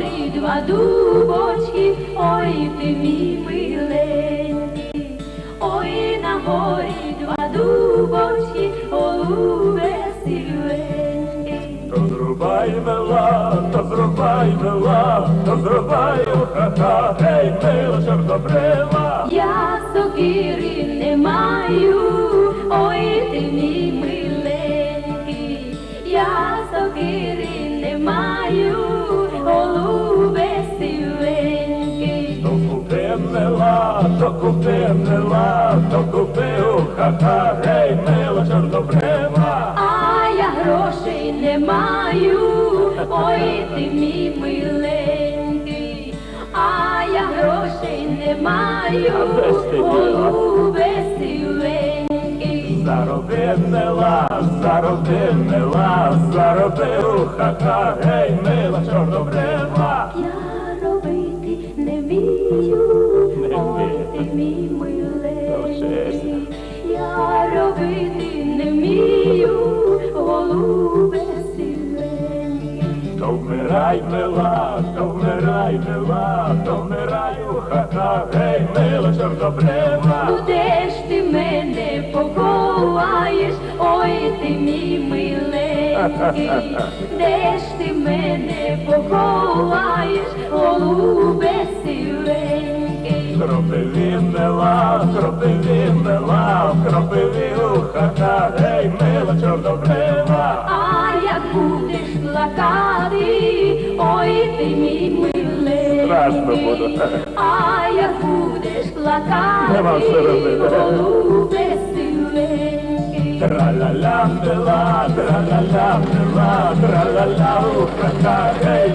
два дубочки, ой ти мій миленький, ой на горі два дубочки, голубе сивенький. То зрубай мила, то зрубай мила, то зрубай ха-ха, гей, мила чорнобрива. Я сокири не маю, ой ти мій миленький, я сокири не маю, то купи мила, то купи ха-ха, гей, мила чорнобрива. А я грошей не маю, ой ти мій миленький, а я грошей не маю, голубе сивенький. Зароби мила, зароби мила, зароби ха-ха, гей, мила чорнобрива. Я робити не вмію, мій миленький, я робити не вмію, голубе сивенький. То вмирай, мила, то вмирай, мила, то вмирай, ха-ха, гей, мила чорнобрива. Де ж ти мене поховаєш, ой ти мій миленький, де ж ти мене поховаєш, голубе сивенький. Кропиві мила, кропиві мила, кропиві ха-ха, гей, мила чорнобрива. А як будеш плакати, ой ти мій миленький, Страшно буде. а як будеш плакати, голубе сивенький. Тра-ля-ля, мила, тра-ля-ля, мила, тра-ля-ля, ха-ха, гей,